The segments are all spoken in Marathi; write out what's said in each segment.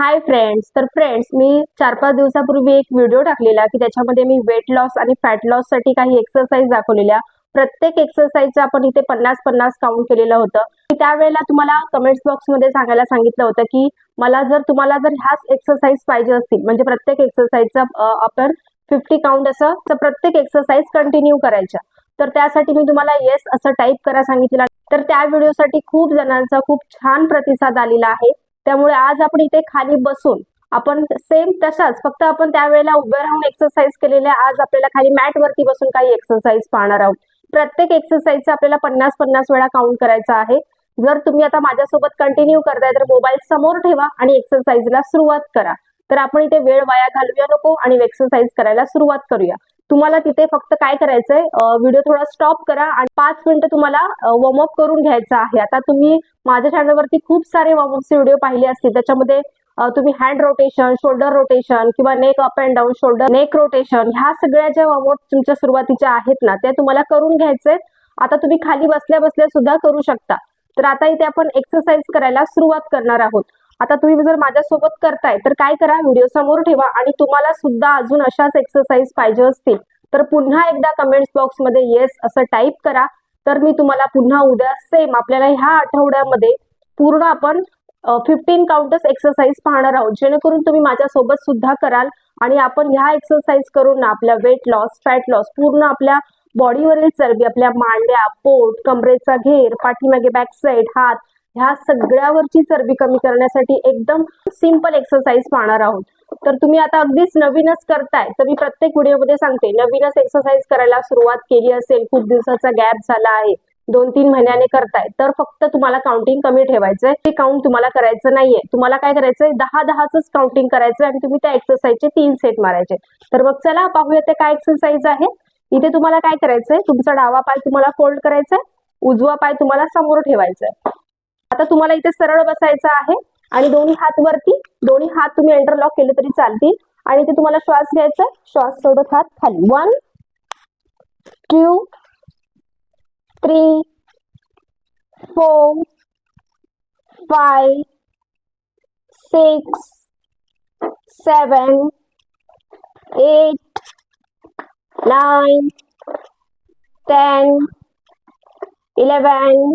हाय फ्रेंड्स तर फ्रेंड्स मी चार पाच दिवसापूर्वी एक व्हिडिओ टाकलेला की त्याच्यामध्ये मी वेट लॉस आणि फॅट लॉससाठी काही एक्सरसाइज दाखवलेल्या. प्रत्येक एक्सरसाइजचं आपण इथे पन्नास पन्नास काउंट केलेलं होतं. मी त्यावेळेला तुम्हाला कमेंट्स बॉक्समध्ये सांगायला सांगितलं होतं की मला जर तुम्हाला जर ह्याच एक्सरसाइज पाहिजे असतील म्हणजे प्रत्येक एक्सरसाइजचा आपण फिफ्टी काउंट असं तर प्रत्येक एक्सरसाइज कंटिन्यू करायच्या तर त्यासाठी मी तुम्हाला येस असं टाईप करा सांगितलं तर त्या व्हिडिओसाठी खूप जणांचा खूप छान प्रतिसाद आलेला आहे. त्यामुळे आज आपण इथे खाली बसून आपण सेम तशाच फक्त आपण त्यावेळेला उभे राहून एक्सरसाइज केलेल्या आज आपल्याला खाली मॅट वरती बसून काही एक्सरसाइज पाहणार आहोत. प्रत्येक एक्सरसाइजचा आपल्याला पन्नास पन्नास वेळा काउंट करायचा आहे. जर तुम्ही आता माझ्यासोबत कंटिन्यू करताय तर मोबाईल समोर ठेवा आणि एक्सरसाइजला सुरुवात करा. तर आपण इथे वेळ वाया घालूया नको आणि एक्सरसाइज करायला सुरुवात करूया. तुम्हाला तिथे फक्त काय करायचंय व्हिडिओ थोडा स्टॉप करा आणि पाच मिनिटं तुम्हाला वॉर्मअप करून घ्यायचं आहे. आता तुम्ही माझ्या चॅनलवरती खूप सारे वॉर्मअपचे व्हिडिओ पाहिले असतील. त्याच्यामध्ये तुम्ही हँड रोटेशन शोल्डर रोटेशन किंवा neck up and down shoulder neck rotation ह्या सगळ्या ज्या वॉर्मअप तुमच्या सुरुवातीच्या आहेत ना त्या तुम्हाला करून घ्यायचे आता तुम्ही खाली बसल्या बसल्या सुद्धा करू शकता. तर आता इथे आपण एक्सरसाइज करायला सुरुवात करणार आहोत. आता तुम्ही जर माझ्यासोबत करताय तर काय करा? व्हिडिओ समोर ठेवा आणि तुम्हाला सुद्धा अजून अशाच एक्सरसाइज पाहिजे असतील तर पुन्हा एकदा कमेंट्स बॉक्समध्ये येस असं टाईप करा. तर मी तुम्हाला पुन्हा उद्या सेम आपल्याला ह्या आठवड्यामध्ये पूर्ण आपण फिफ्टीन काउंटर्स एक्सरसाइज पाहणार आहोत. जेणेकरून तुम्ही माझ्यासोबत सुद्धा कराल आणि आपण ह्या एक्सरसाइज करून ना आपल्या वेट लॉस फॅट लॉस पूर्ण आपल्या बॉडीवरील चरबी आपल्या मांड्या पोट कमरेचा घेर पाठीमागे बॅक साईड हात ह्या सगळ्यावरची चरबी कमी करण्यासाठी एकदम सिंपल एक्सरसाइज पाहणार आहोत. तर तुम्ही आता अगदीच नवीनच करताय तर मी प्रत्येक व्हिडिओमध्ये सांगते नवीनच एक्सरसाइज करायला सुरुवात केली असेल खूप दिवसाचा गॅप झाला आहे दोन तीन महिन्याने करताय तर फक्त तुम्हाला काउंटिंग कमी ठेवायचंय. ते काउंट तुम्हाला करायचं नाहीये. तुम्हाला काय करायचंय? दहा दहाच काउंटिंग करायचं आणि तुम्ही त्या एक्सरसाइजचे तीन सेट मारायचे. तर मग चला पाहूया ते काय एक्सरसाइज आहे. इथे तुम्हाला काय करायचंय? तुमचा डावा पाय तुम्हाला फोल्ड करायचा उजवा पाय तुम्हाला समोर ठेवायचा आहे आता तुम्हाला इथे सरळ बसायचं आहे आणि दोन्ही हात वरती दोन्ही हात तुम्ही एंटरलॉक केले तरी चालतील. आणि इथे तुम्हाला श्वास घ्यायचा श्वास सोडत हात खाली. One two three four five six seven eight nine ten eleven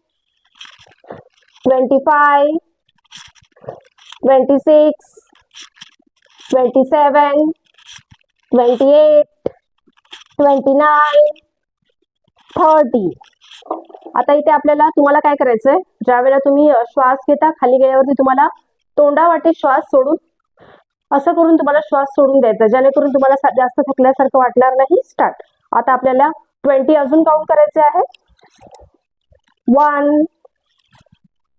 twenty two twenty six twenty seven 25 26 27 28 29 30 आता इथे आपल्याला तुम्हाला काय करायचंय? ज्या वेळेला तुम्ही श्वास घेता खाली गेल्यावरती तुम्हाला तोंडा वाटे श्वास सोडून असं करून तुम्हाला श्वास सोडून द्यायचा जेणेकरून तुम्हाला जास्त थकल्यासारखं वाटणार नाही स्टार्ट आता आपल्याला ट्वेंटी अजून काउंट करायचे आहे. One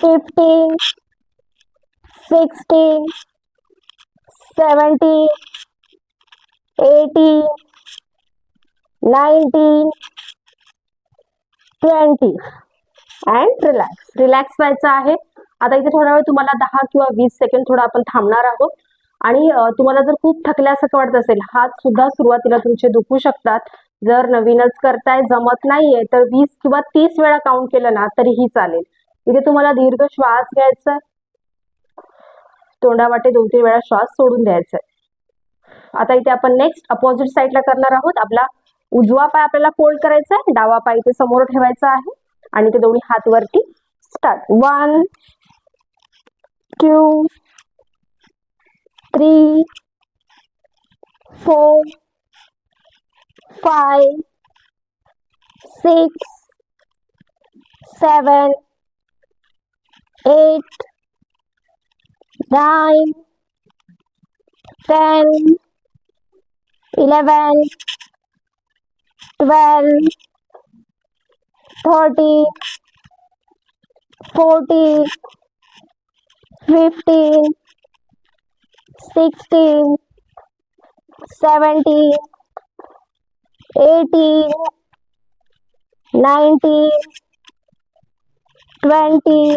fifteen sixteen seventeen, eighteen nineteen twenty. And relax relax व्हायचं आहे. आता इथे थोडा वेळ तुम्हाला दहा किंवा वीस सेकंड थोडा आपण थांबणार आहोत. आणि तुम्हाला जर खूप थकल्यासारखं वाटत असेल हात सुद्धा सुरुवातीला तुमचे दुखू शकतात. जर नवीनच करताय जमत नाहीये तर वीस किंवा तीस वेळा काउंट केलं ना तरीही चालेल. इथे तुम्हाला दीर्घ श्वास घ्यायचा तोंडावाटे दोन तीन वेळा श्वास सोडून द्यायचा आता इथे आपण नेक्स्ट अपोजिट साईडला करणार आहोत. आपला उजवा पाय आपल्याला फोल्ड करायचा आहे. डावा पाय इथे समोर ठेवायचा आहे. आणि ते दोन्ही हात वरती start one two three four five six seven eight, nine, ten, eleven, twelve, thirteen, fourteen, fifteen, sixteen, seventeen, eighteen, nineteen, twenty,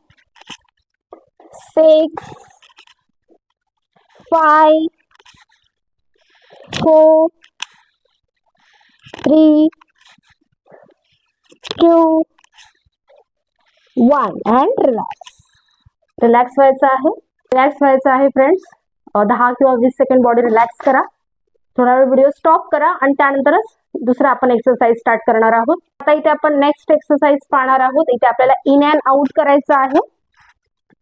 six, five, four, three, two, one and relax relax व्हायचं आहे. रिलॅक्स व्हायचं आहे फ्रेंड्स दहा किंवा वीस सेकंड बॉडी रिलॅक्स करा. थोडा वेळ व्हिडिओ स्टॉप करा आणि त्यानंतरच दुसरा आपण एक्सरसाइज स्टार्ट करणार आहोत. आता इथे आपण नेक्स्ट एक्सरसाइज पाहणार आहोत. इथे आपल्याला इन अँड आउट करायचं आहे.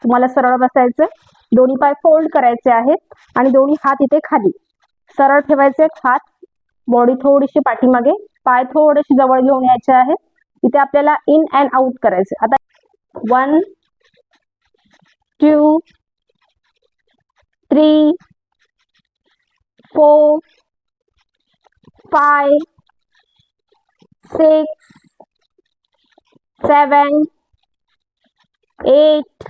तुम्हाला सरळ बसायचं दोन्ही पाय फोल्ड करायचे आहेत आणि दोन्ही हात इथे खाली. सरळ ठेवायचे हात बॉडी थोडीशी पाठीमागे पाय थोडेसे जवळ घेऊन यायचे आहेत. इथे आपल्याला इन अँड आउट करायचे. आता one two three four five six seven eight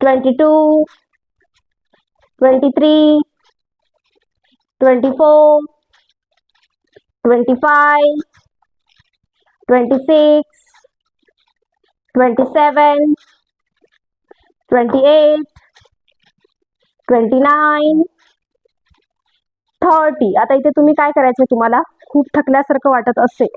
Twenty-two, twenty-three, twenty-four, twenty-five, twenty-six, thirty. आता इथे तुम्ही काय करायचं तुम्हाला? खूप थकल्यासारखं वाटत असेल.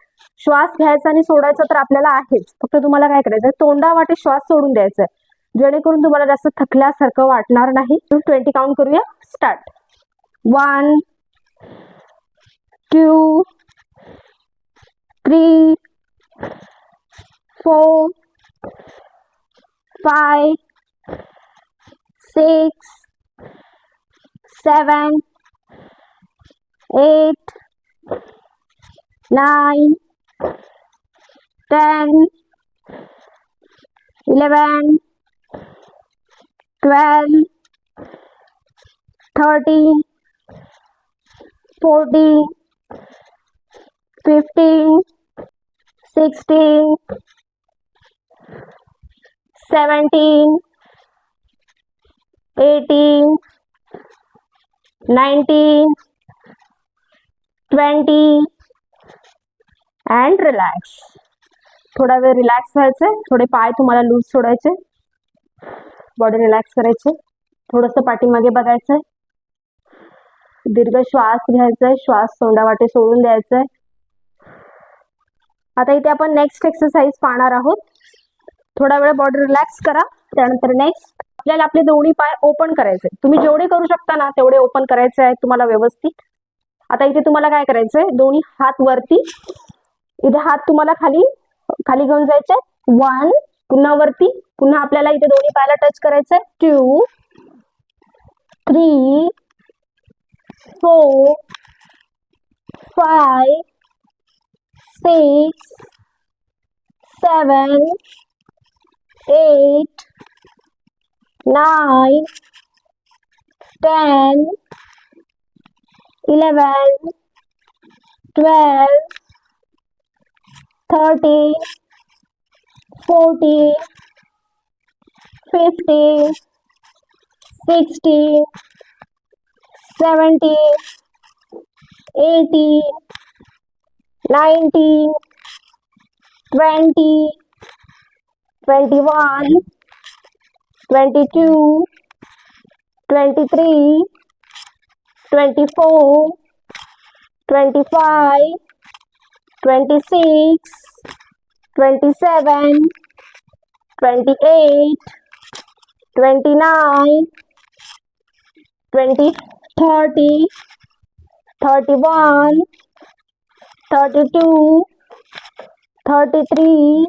श्वास घ्यायचा आणि सोडायचा तर आपल्याला आहेच. फक्त तुम्हाला काय करायचं तोंडा वाटे श्वास सोडून द्यायचा आहे जेणेकरून तुम्हाला जास्त थकल्यासारखं वाटणार नाही. ट्वेंटी काउंट करूया. Start one two three four five six seven eight nine ten eleven 12 30 40 50 60 17 18 19 20 and relax थोडा वेळ रिलॅक्स व्हायचं थोडे पाय तुम्हाला लूज सोडायचे बॉडी रिलॅक्स करायची थोडंसं पाठीमागे बघायचंय. दीर्घ श्वास घ्यायचाय. श्वास तोंडावाटे सोडून द्यायचंय. आता इथे आपण नेक्स्ट एक्सरसाइज पाहणार आहोत. थोडा वेळ बॉडी रिलॅक्स करा. त्यानंतर नेक्स्ट आपल्याला आपले दोन्ही पाय ओपन करायचे तुम्ही जेवढे करू शकता ना तेवढे ओपन करायचे आहे तुम्हाला व्यवस्थित. आता इथे तुम्हाला काय करायचंय? दोन्ही हात वरती. इथे हात तुम्हाला खाली खाली घेऊन जायचे वन पुन्हा वरती पुन्हा आपल्याला इथे दोन्ही पायाला टच करायचं आहे two three four five six seven eight nine ten eleven twelve thirteen 40, 50, 60, 70, 80, 90, 20, 21, 22, 23, 24, 25, 26, 27, 28, 29, 20, 30, 31, 32, 33,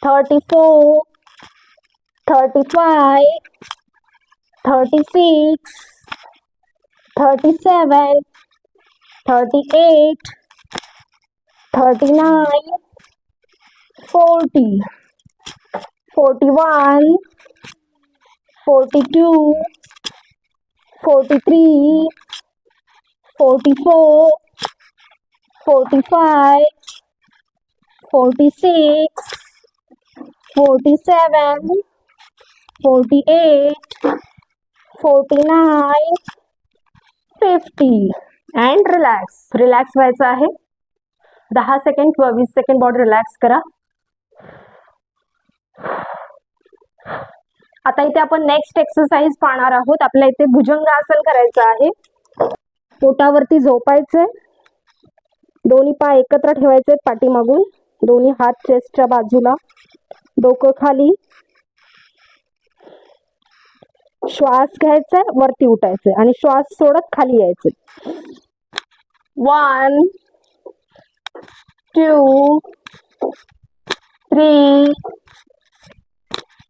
34, 35, 36, 37, 38, 39, 40, 41, 42, 43, 44, 45, 46, 47, 48, 49, 50 and relax relax व्हायचं आहे? दहा सेकंड किंवा वीस सेकंड बॉडी रिलॅक्स करा. आता इथे आपण नेक्स्ट एक्सरसाइज पाहणार आहोत. आपल्या इथे भुजंगासन करायचं आहे. पोटावरती झोपायचंय. दोन्ही पाय एकत्र ठेवायचे पाठीमागून. दोन्ही हात चेस्टच्या बाजूला. डोकं खाली. श्वास घ्यायचा वरती उठायचंय आणि श्वास सोडत खाली यायचे one two three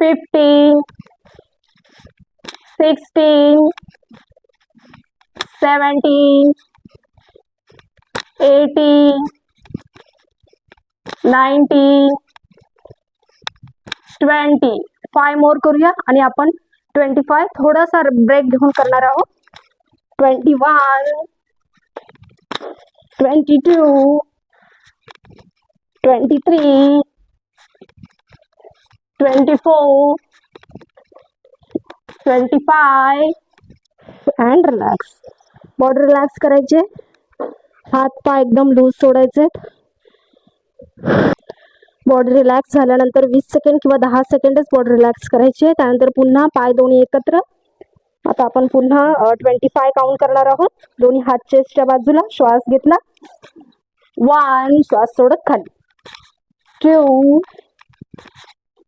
Fifteen, sixteen, seventeen, eighteen, nineteen. Twenty five more करूया आणि आपण ट्वेंटी फाय थोडासा ब्रेक घेऊन करणार आहोत twenty one twenty two twenty three twenty four twenty five and relax body relax करायचे. हात पाय एकदम लूज सोडायचे. बॉडी रिलॅक्स झाल्यानंतर वीस सेकंड किंवा दहा सेकंडच बॉडी रिलॅक्स करायची. आहे त्यानंतर पुन्हा पाय दोन्ही एकत्र. आता आपण पुन्हा ट्वेंटी फाय काउंट करणार आहोत. दोन्ही हात चेस्टच्या बाजूला श्वास घेतला. वन श्वास सोडत खाली. Two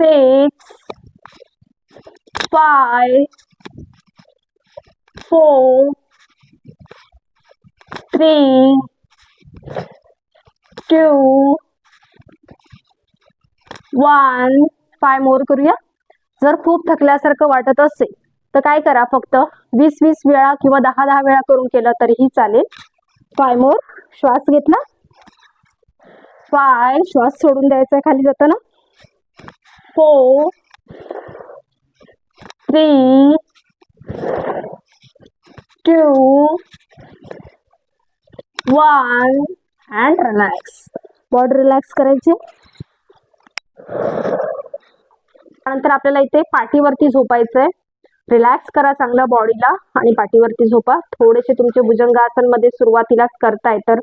six, five, four, three, two, one five more करूया. जर खूप थकल्यासारखं वाटत असेल तर काय करा फक्त वीस वीस वेळा किंवा दहा दहा वेळा करून केलं तरीही चालेल. फाय मोर श्वास घेतला. फाय श्वास सोडून द्यायचा आहे खाली जाताना. Four, three, two, one and relax body relax करायची. त्यानंतर आपल्याला इथे पाठीवरती झोपायचंय. रिलॅक्स करा चांगला बॉडीला आणि पाठीवरती झोपा. थोडेसे तुमचे भुजंगासनमध्ये सुरुवातीलाच करताय तर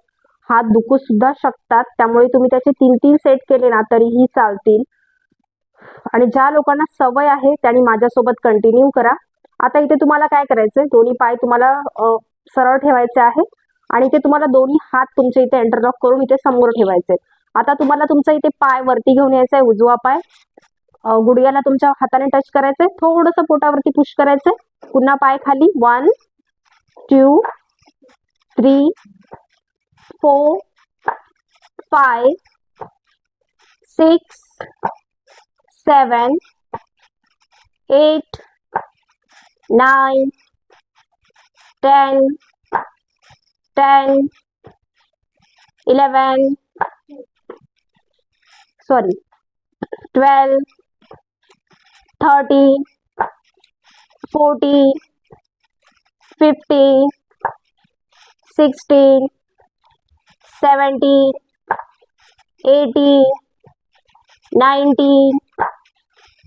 हात दुखू सुद्धा शकतात. त्यामुळे तुम्ही त्याचे तीन तीन सेट केले ना तरीही चालतील. आणि ज्या लोकांना सवय आहे त्यांनी माझ्यासोबत कंटिन्यू करा. आता इथे तुम्हाला काय करायचंय? दोन्ही पाय तुम्हाला सरळ ठेवायचे आहे आणि इथे तुम्हाला दोन्ही हात तुमच्या इथे एंटरलॉक करून इथे समोर ठेवायचे आता तुम्हाला तुमचा इथे पाय वरती घेऊन यायचा आहे उजवा पाय. गुडघ्याला तुमच्या हाताने टच करायचंय. थोडंसं पोटावरती पुश करायचंय. पुन्हा पाय खाली. One two three four five six seven, eight, nine, ten, ten, eleven, sorry, twelve, thirty, forty, fifty, sixty, seventy, eighty, ninety.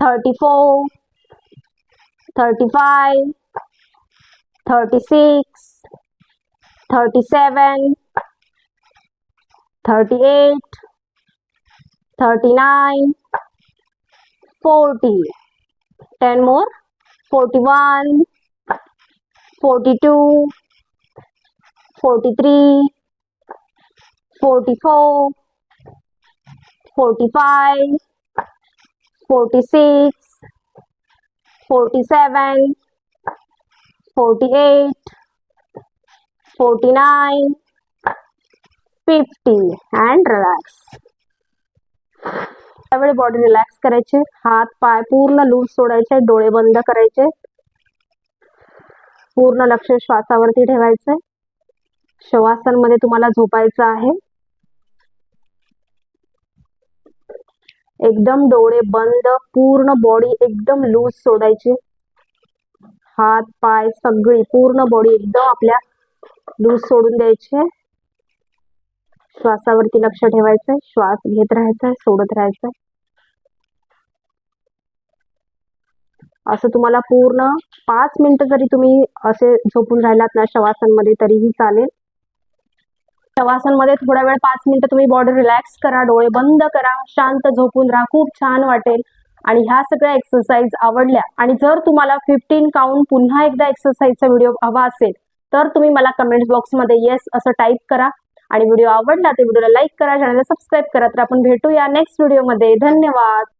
34, 35, 36, 37, 38, 39, 40. 10 more. 41, 42, 43, 44, 45, forty six forty seven forty eight forty nine fifty and relax त्यावेळी बॉडी रिलॅक्स करायची हात पाय पूर्ण लूज सोडायचे डोळे बंद करायचे. पूर्ण लक्ष श्वासावरती ठेवायचंय शवासनमध्ये तुम्हाला झोपायचं आहे. एकदम डोळे बंद पूर्ण बॉडी एकदम लूज सोडायची. हात पाय सगळी पूर्ण बॉडी एकदम आपल्या लूज सोडून द्यायची. श्वासावरती लक्ष ठेवायचंय श्वास घेत राहायचा सोडत राहायचंय. असं तुम्हाला पूर्ण पाच मिनिटं जरी तुम्ही असे झोपून राहिलात ना शवासनमध्ये तरीही चालेल. शवासनमध्ये थोडा वेळ पाच मिनिटं तुम्ही बॉडी रिलॅक्स करा डोळे बंद करा शांत झोपून राहा खूप छान वाटेल. आणि ह्या सगळ्या एक्सरसाइज आवडल्या. आणि जर तुम्हाला फिफ्टीन काउंट पुन्हा एकदा एक्सरसाइजचा व्हिडिओ हवा असेल तर तुम्ही मला कमेंट बॉक्समध्ये येस असं टाईप करा. आणि व्हिडिओ आवडला तर व्हिडिओला लाईक करा चॅनलला सबस्क्राईब करा. तर आपण भेटूया नेक्स्ट व्हिडिओमध्ये धन्यवाद!